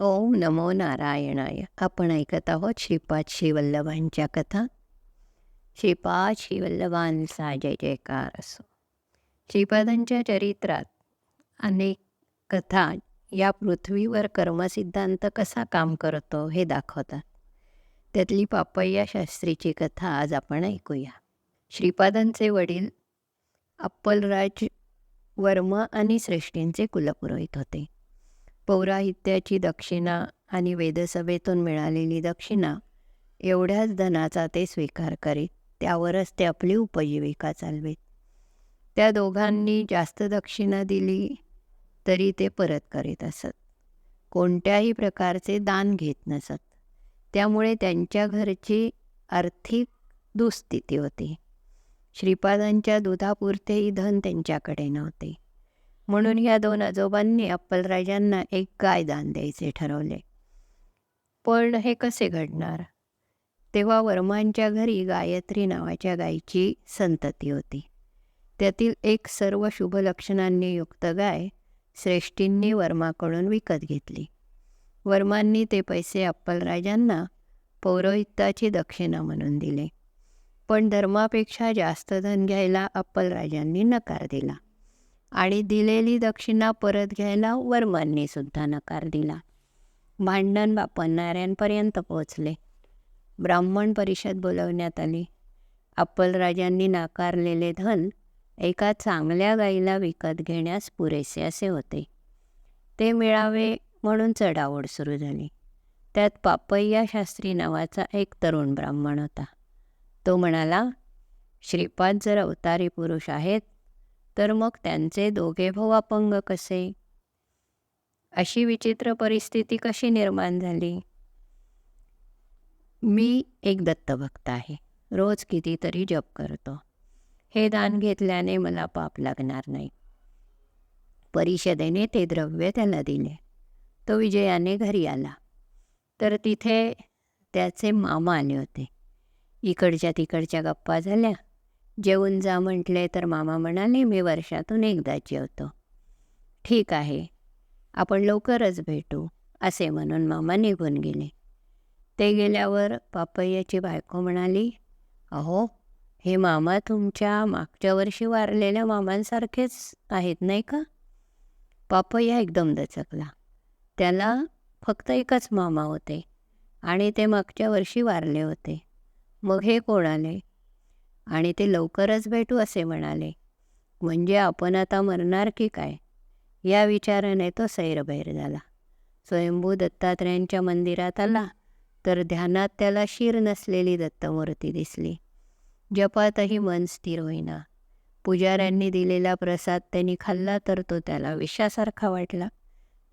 ओम नमो नारायणाय. आपण ऐकत आहोत श्रीपाद श्रीवल्लभांच्या कथा. श्रीपाद श्रीवल्लभांचा जय जयकार असो. श्रीपादांच्या चरित्रात अनेक कथा या पृथ्वीवर कर्मसिद्धांत कसा काम करतो हे दाखवतात. त्यातली पापय्या शास्त्रीची कथा आज आपण ऐकूया. श्रीपादांचे वडील अप्पलराज वर्मा आणि श्रेष्ठींचे कुलपुरोहित होते. पौराहित्याची दक्षिणा आणि वेदसभेतून मिळालेली दक्षिणा एवढ्याच धनाचा ते स्वीकार करीत त्यावरच ते आपली उपजीविका चालवीत. त्या दोघांनी जास्त दक्षिणा दिली तरी ते परत करीत असत. कोणत्याही प्रकारचे दान घेत नसत. त्यामुळे त्यांच्या घरची आर्थिक दुस्थिती होती. श्रीपादांच्या दुधापुरतेही धन त्यांच्याकडे नव्हते. म्हणून या दोन आजोबांनी अप्पलराजांना एक गाय दान द्यायचे ठरवले. पण हे कसे घडणार? तेव्हा वर्मांच्या घरी गायत्री नावाच्या गायीची संतती होती. त्यातील एक सर्व शुभ लक्षणांनी युक्त गाय श्रेष्ठींनी वर्माकडून विकत घेतली. वर्मांनी ते पैसे अप्पलराजांना पौरोहित्ताची दक्षिणा म्हणून दिले. पण धर्मापेक्षा जास्त धन घ्यायला अप्पलराजांनी नकार दिला. आणि दिलेली दक्षिणा परत घ्यायला वर्मांनी सुद्धा नकार दिला. भांडण वापरणाऱ्यांपर्यंत पोचले ब्राह्मण परिषद बोलवण्यात आली. अप्पलराजांनी नाकारलेले धन एका चांगल्या गाईला विकत घेण्यास पुरेसे असे होते. ते मिळावे म्हणून चढाओढ सुरू झाली. त्यात पापय्या शास्त्री नावाचा एक तरुण ब्राह्मण होता. तो म्हणाला श्रीपाद जर अवतारी पुरुष आहेत तर मग त्यांचे दोघे भाऊ अपंग कसे? अशी विचित्र परिस्थिती कशी निर्माण झाली? मी एक दत्तभक्त आहे. रोज कितीतरी जप करतो. हे दान घेतल्याने मला पाप लागणार नाही. परिषदेने ते द्रव्य त्याला दिले. तो विजयाने घरी आला. तर तिथे त्याचे मामा आले होते. इकडच्या तिकडच्या गप्पा झाल्या. जेवून जा म्हटले तर मामा म्हणाले मी वर्षातून एकदा जेवतो. ठीक आहे आपण लवकरच भेटू असे म्हणून मामा निघून गेले. ते गेल्यावर पापय्याची बायको म्हणाली अहो हे मामा तुमच्या मागच्या वर्षी वारलेल्या मामांसारखेच आहेत नाही का? पापय्या एकदम दचकला. त्याला फक्त एकच मामा होते आणि ते मागच्या वर्षी वारले होते. मग हे कोण आले? आणि ते लवकरच भेटू असे म्हणाले. म्हणजे आपण आता मरणार की काय? या विचाराने तो सैरभैर झाला. स्वयंभू दत्तात्रयांच्या मंदिरात आला तर ध्यानात त्याला शिर नसलेली दत्तमूर्ती दिसली. जपातही मन स्थिर होईना. पुजाऱ्यांनी दिलेला प्रसाद त्यांनी खाल्ला तर तो त्याला विषासारखा वाटला.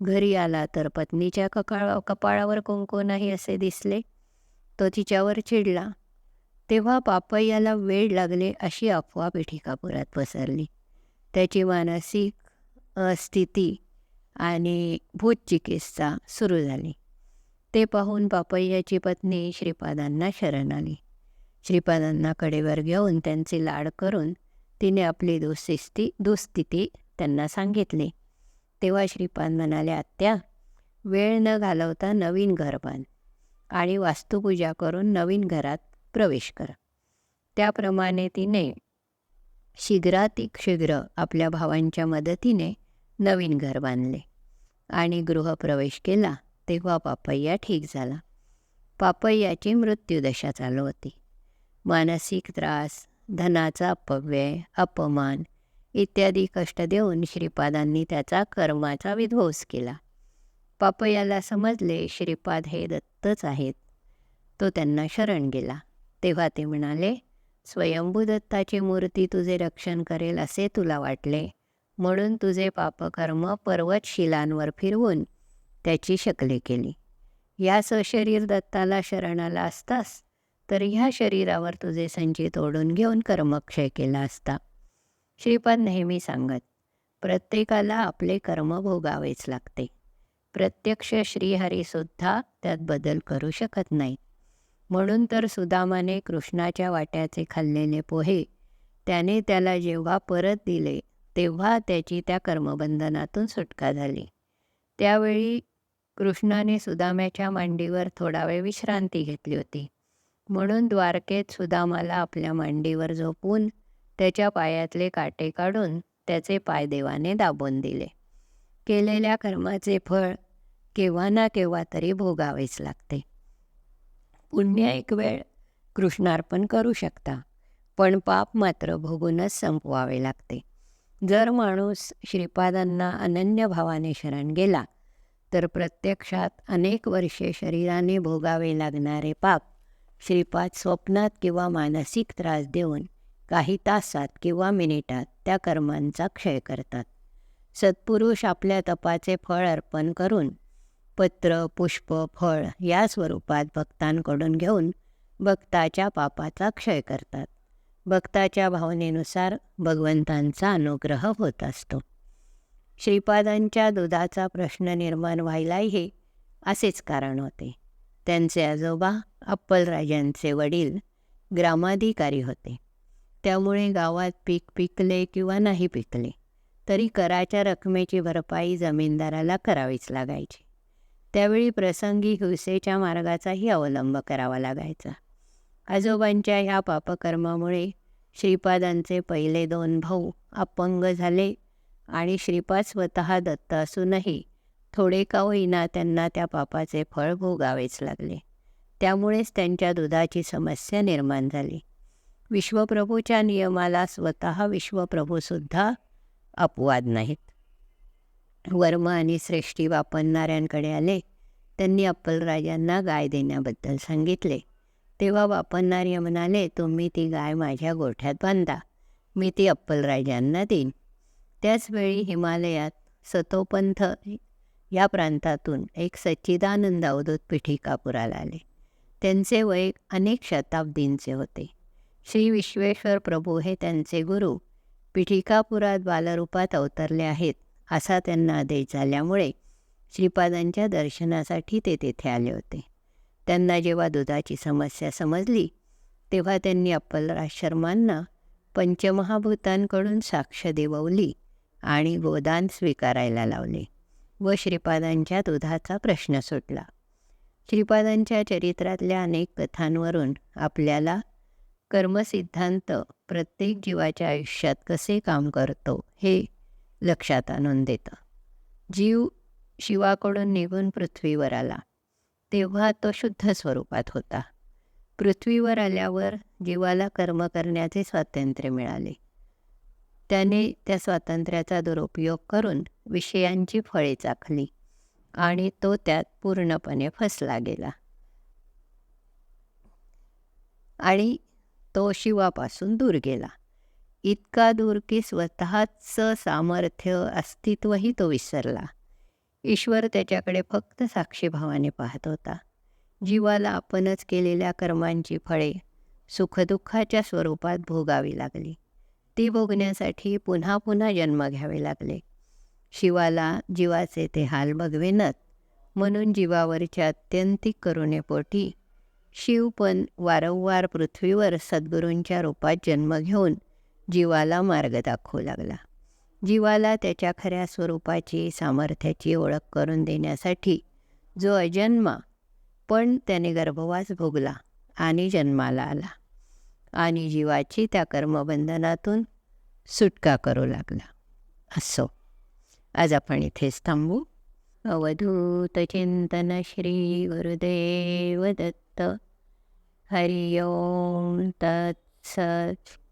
घरी आला तर पत्नीच्या ककाळ कपाळावर कुंकू नाही असे दिसले. तो तिच्यावर चिडला. तेव्हा पापय्याला वेळ लागले अशी अफवा पिठिकापुरात पसरली. त्याची मानसिक स्थिती आणि भूतचिकित्सा सुरू झाली. ते पाहून पापय्याची पत्नी श्रीपादांना शरण आली. श्रीपादांना कडेवर घेऊन त्यांचे लाड करून तिने आपली दुस्थिती दुस्थिती त्यांना सांगितली. तेव्हा श्रीपाद म्हणाले आत्या वेळ न घालवता नवीन घर बांध आणि वास्तुपूजा करून नवीन घरात प्रवेश कर. त्याप्रमाणे तिने शीघ्रातिशीघ्र आपल्या भावांच्या मदतीने नवीन घर बांधले आणि गृहप्रवेश केला तेव्हा पापय्या ठीक झाला. पापय्याची मृत्यूदशा चालू होती. मानसिक त्रास धनाचा अपव्यय अपमान इत्यादी कष्ट देऊन श्रीपादांनी त्याचा कर्माचा विध्वंस केला. पापयाला समजले श्रीपाद हे दत्तच आहेत. तो त्यांना शरण गेला. तेव्हा ते म्हणाले स्वयंभूदत्ताची मूर्ती तुझे रक्षण करेल असे तुला वाटले. म्हणून तुझे पापकर्म पर्वत शिलांवर फिरवून त्याची शकले केली. या सशरीर दत्ताला शरणाला असतास तर ह्या शरीरावर तुझे संचित ओढून घेऊन कर्मक्षय केला असता. श्रीपाद नेहमी सांगत प्रत्येकाला आपले कर्म भोगावेच लागते. प्रत्यक्ष श्रीहरीसुद्धा त्यात बदल करू शकत नाही म्हणून तर सुदामाने कृष्णाच्या वाट्याचे खाल्लेले पोहे त्याने त्याला जेव्हा परत दिले तेव्हा त्याची त्या कर्मबंधनातून सुटका झाली. त्यावेळी कृष्णाने सुदाम्याच्या मांडीवर थोडा वेळ विश्रांती घेतली होती. म्हणून द्वारकेत सुदामाला आपल्या मांडीवर झोपून त्याच्या पायातले काटे काढून त्याचे पाय देवाने दाबून दिले. केलेल्या कर्माचे फळ केव्हा ना केव्हा तरी भोगावेच लागते. पुण्य एक वेळ कृष्णार्पण करू शकता. पण पाप मात्र भोगूनच संपवावे लागते. जर माणूस श्रीपादांना अनन्य भावाने शरण गेला तर प्रत्यक्षात अनेक वर्षे शरीराने भोगावे लागणारे पाप श्रीपाद स्वप्नात किंवा मानसिक त्रास देऊन काही तासात किंवा मिनिटात त्या कर्मांचा क्षय करतात. सत्पुरुष आपल्या तपाचे फळ अर्पण करून पत्र पुष्प फळ या स्वरूपात भक्तांकडून घेऊन भक्ताच्या पापाचा क्षय करतात. भक्ताच्या भावनेनुसार भगवंतांचा अनुग्रह होत असतो. श्रीपादांच्या दुधाचा प्रश्न निर्माण व्हायलाही असेच कारण होते. त्यांचे आजोबा अप्पलराजांचे वडील ग्रामाधिकारी होते. त्यामुळे गावात पीक पिकले किंवा नाही पिकले तरी कराच्या रकमेची भरपाई जमीनदाराला करावीच लागायची. त्यावेळी प्रसंगी हिंसेच्या मार्गाचाही अवलंब करावा लागायचा. आजोबांच्या ह्या पापकर्मामुळे श्रीपादांचे पहिले दोन भाऊ अपंग झाले आणि श्रीपाद स्वतः दत्त असूनही थोडे का होईना त्यांना त्या पापाचे फळ भोगावेच लागले. त्यामुळेच त्यांच्या दुधाची समस्या निर्माण झाली. विश्वप्रभूच्या नियमाला स्वतः विश्वप्रभूसुद्धा अपवाद नाहीत. वर्म आणि श्रेष्ठी वापरणाऱ्यांकडे आले. त्यांनी अप्पलराजांना गाय देण्याबद्दल सांगितले. तेव्हा वापरणारे म्हणाले तुम्ही ती गाय माझ्या गोठ्यात बांधा. मी ती अप्पलराजांना देईन. त्याचवेळी हिमालयात सतोपंथ या प्रांतातून एक सच्चिदानंद अवधूत पिठिकापुराला आले. त्यांचे वय अनेक शताब्दींचे होते. श्री विश्वेश्वर प्रभू हे त्यांचे गुरु. पिठिकापुरात बालरूपात अवतरले आहेत. असा त्यांना आदेश झाल्यामुळे श्रीपादांच्या दर्शनासाठी ते तेथे आले होते. त्यांना जेव्हा दुधाची समस्या समजली तेव्हा त्यांनी अप्पलराज शर्मांना पंचमहाभूतांकडून साक्ष देववली आणि गोदान स्वीकारायला लावले व श्रीपादांच्या दुधाचा प्रश्न सुटला. श्रीपादांच्या चरित्रातल्या अनेक कथांवरून आपल्याला कर्मसिद्धांत प्रत्येक जीवाच्या आयुष्यात कसे काम करतो हे लक्षात आणून देतं. जीव शिवाकडून निघून पृथ्वीवर आला. तेव्हा तो शुद्ध स्वरूपात होता. पृथ्वीवर आल्यावर जीवाला कर्म करण्याचे स्वातंत्र्य मिळाले. त्याने त्या स्वातंत्र्याचा दुरुपयोग करून विषयांची फळे चाखली आणि तो त्यात पूर्णपणे फसला गेला. आणि तो शिवापासून दूर गेला. इतका दूर की स्वतःचं सामर्थ्य अस्तित्वही तो विसरला. ईश्वर त्याच्याकडे फक्त साक्षीभावाने पाहत होता. जीवाला आपणच केलेल्या कर्मांची फळे सुखदुःखाच्या स्वरूपात भोगावी लागली. ती भोगण्यासाठी पुन्हा पुन्हा जन्म घ्यावे लागले. शिवाला जीवाचे ते हाल बघवेनत म्हणून जीवावरच्या अत्यंतिक करुणेपोटी शिव पण वारंवार पृथ्वीवर सद्गुरूंच्या रूपात जन्म घेऊन जीवाला मार्ग दाखवू लागला. जीवाला त्याच्या खऱ्या स्वरूपाची सामर्थ्याची ओळख करून देण्यासाठी जो अजन्मा पण त्याने गर्भवास भोगला आणि जन्माला आला आणि जीवाची त्या कर्मबंधनातून सुटका करू लागला. असो आज आपण इथेच थांबू. अवधूत चिंतन श्री गुरुदेव दत्त. हरिओम तत्सत.